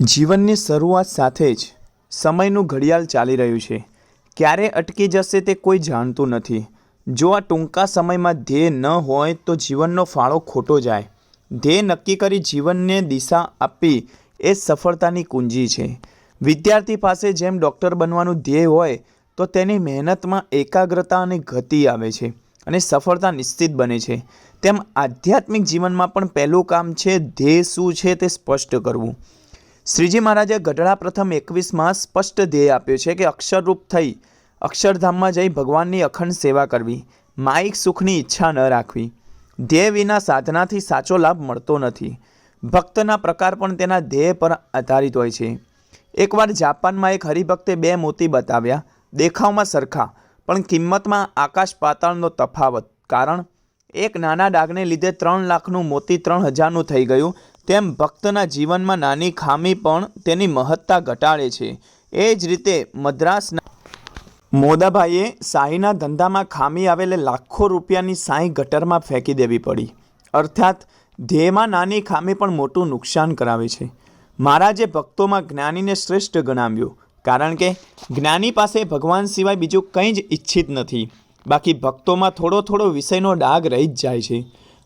જીવનની શરૂઆત સાથે જ સમયનું ઘડિયાળ ચાલી રહ્યું છે. ક્યારે અટકી જશે તે કોઈ જાણતું નથી. જો આ ટૂંકા સમયમાં ધ્યેય ન હોય તો જીવનનો ફાળો ખોટો જાય. ધ્યેય નક્કી કરી જીવનને દિશા આપવી એ સફળતાની કુંજી છે. વિદ્યાર્થી પાસે જેમ ડૉક્ટર બનવાનું ધ્યેય હોય, તો તેની મહેનતમાં એકાગ્રતા અને ગતિ આવે છે અને સફળતા નિશ્ચિત બને છે. તેમ આધ્યાત્મિક જીવનમાં પણ પહેલું કામ છે ધ્યેય શું છે તે સ્પષ્ટ કરવું. શ્રીજી મહારાજે ગઢડા પ્રથમ એકવીસમાં સ્પષ્ટ ધ્યેય આપ્યો છે કે અક્ષરરૂપ થઈ અક્ષરધામમાં જઈ ભગવાનની અખંડ સેવા કરવી માઈક સુખની ઈચ્છા ન રાખવી. ધ્યેય વિના સાધનાથી સાચો લાભ મળતો નથી. ભક્તના પ્રકાર પણ તેના ધ્યેય પર આધારિત હોય છે. એકવાર જાપાનમાં એક હરિભક્તે બે મોતી બતાવ્યા, દેખાવમાં સરખા, પણ કિંમતમાં આકાશ પાતાળનો તફાવત. કારણ, એક નાના ડાઘને લીધે ત્રણ લાખનું મોતી ત્રણ હજારનું થઈ ગયું તેમ ભક્તના જીવનમાં નાની ખામી પણ તેની મહત્તા ઘટાડે છે. એ જ રીતે મદ્રાસના મોદાભાઈએ શાહીના ધંધામાં ખામી આવેલે લાખો રૂપિયાની સાંઈ ગટરમાં ફેંકી દેવી પડી. અર્થાત, ધ્યેયમાં નાની ખામી પણ મોટું નુકસાન કરાવે છે. મહારાજે ભક્તોમાં જ્ઞાનીને શ્રેષ્ઠ ગણાવ્યો, કારણ કે જ્ઞાની પાસે ભગવાન સિવાય બીજું કંઈ જ ઈચ્છિત નથી. બાકી ભક્તોમાં થોડો થોડો વિષયનો ડાઘ રહી જ જાય છે.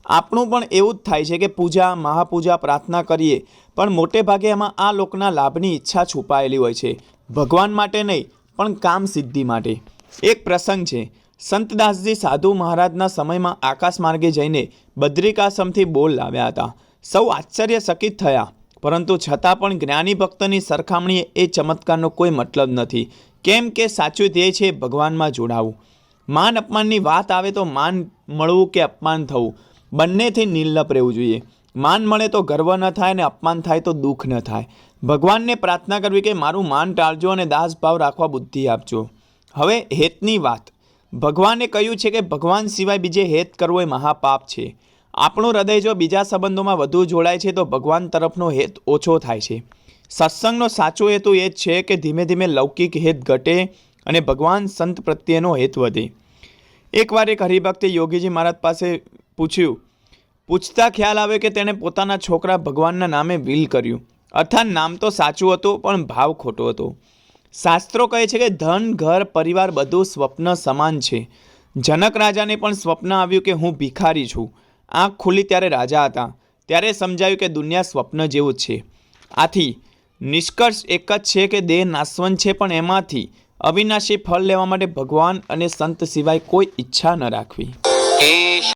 આપણું પણ એવું જ થાય છે કે પૂજા, મહાપૂજા, પ્રાર્થના કરીએ, પણ મોટે ભાગે એમાં આ લોકના લાભની ઈચ્છા છુપાયેલી હોય છે. ભગવાન માટે નહીં, પણ કામ સિદ્ધિ માટે. એક પ્રસંગ છે. સંતદાસજી સાધુ મહારાજના સમયમાં આકાશ માર્ગે જઈને બદ્રિકાશ્રમથી બોલ લાવ્યા હતા. સૌ આશ્ચર્યચકિત થયા, પરંતુ છતાં પણ જ્ઞાની ભક્તની સરખામણીએ એ ચમત્કારનો કોઈ મતલબ નથી. કેમ કે સાચું ધ્યેય છે ભગવાનમાં જોડાવું. માન અપમાનની વાત આવે તો માન મળવું કે અપમાન થવું? બંનેથી નિર્લપ રહેવું જોઈએ. માન મળે તો ગર્વ ન થાય અને અપમાન થાય તો દુઃખ ન થાય. ભગવાનને પ્રાર્થના કરવી કે મારું માન ટાળજો અને દાસ ભાવ રાખવા બુદ્ધિ આપજો. હવે હેતની વાત. ભગવાને કહ્યું છે કે ભગવાન સિવાય બીજે હેત કરવો એ મહાપાપ છે. આપણું હૃદય જો બીજા સંબંધોમાં વધુ જોડાય છે તો ભગવાન તરફનો હેત ઓછો થાય છે. સત્સંગનો સાચો હેતુ એ જ છે કે ધીમે ધીમે લૌકિક હેત ઘટે અને ભગવાન સંત પ્રત્યેનો હેત વધે. એકવાર એક હરિભક્તે યોગીજી મહારાજ પાસે પૂછ્યું, પૂછતા ખ્યાલ આવે કે તેણે પોતાના છોકરા ભગવાનના નામે વિલ કર્યું. અર્થાત નામ તો સાચું હતું, પણ ભાવ ખોટો હતો. શાસ્ત્રો કહે છે કે ધન, ઘર, પરિવાર બધું સ્વપ્ન સમાન છે. જનક રાજાને પણ સ્વપ્ન આવ્યું કે હું ભિખારી છું. આંખ ખુલી ત્યારે રાજા હતા. ત્યારે સમજાયું કે દુનિયા સ્વપ્ન જેવું જ છે. આથી, નિષ્કર્ષ એક જ છે કે દેહ નાશવંત છે, પણ એમાંથી અવિનાશી ફળ લેવા માટે ભગવાન અને સંત સિવાય કોઈ ઈચ્છા ન રાખવી.